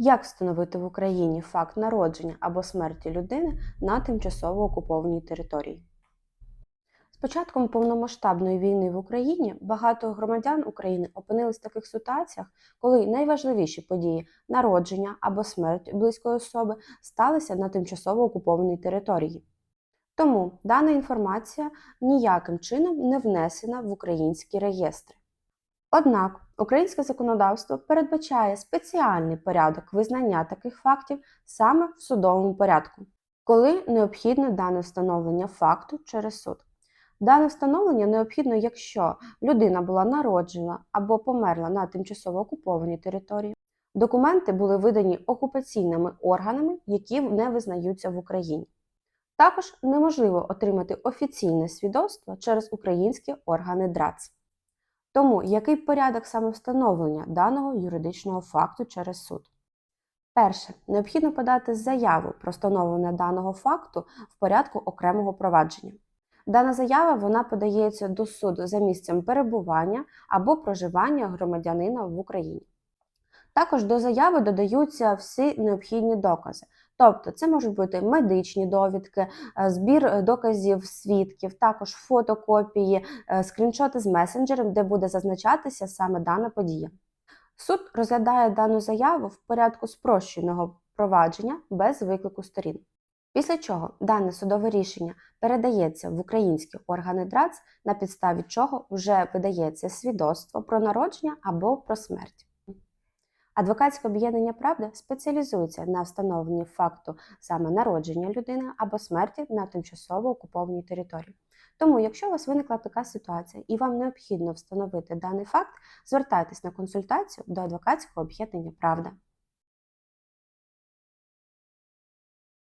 Як встановити в Україні факт народження або смерті людини на тимчасово окупованій території? З початком повномасштабної війни в Україні багато громадян України опинились в таких ситуаціях, коли найважливіші події народження або смерть близької особи сталися на тимчасово окупованій території. Тому дана інформація ніяким чином не внесена в українські реєстри. Однак українське законодавство передбачає спеціальний порядок визнання таких фактів саме в судовому порядку, коли необхідне дане встановлення факту через суд. Дане встановлення необхідно, якщо людина була народжена або померла на тимчасово окупованій території, документи були видані окупаційними органами, які не визнаються в Україні. Також неможливо отримати офіційне свідоцтво через українські органи ДРАЦ. Тому який порядок саме встановлення даного юридичного факту через суд? Перше, необхідно подати заяву про встановлення даного факту в порядку окремого провадження. Дана заява вона подається до суду за місцем перебування або проживання громадянина в Україні. Також до заяви додаються всі необхідні докази. Тобто це можуть бути медичні довідки, е, збір доказів свідків, також фотокопії, е, скріншоти з месенджерів, де буде зазначатися саме дана подія. Суд розглядає дану заяву в порядку спрощеного провадження без виклику сторін. Після чого дане судове рішення передається в українські органи ДРАЦ, на підставі чого вже видається свідоцтво про народження або про смерть. Адвокатське об'єднання Правда спеціалізується на встановленні факту саме народження людини або смерті на тимчасово окупованій території. Тому, якщо у вас виникла така ситуація і вам необхідно встановити даний факт, звертайтесь на консультацію до адвокатського об'єднання Правда.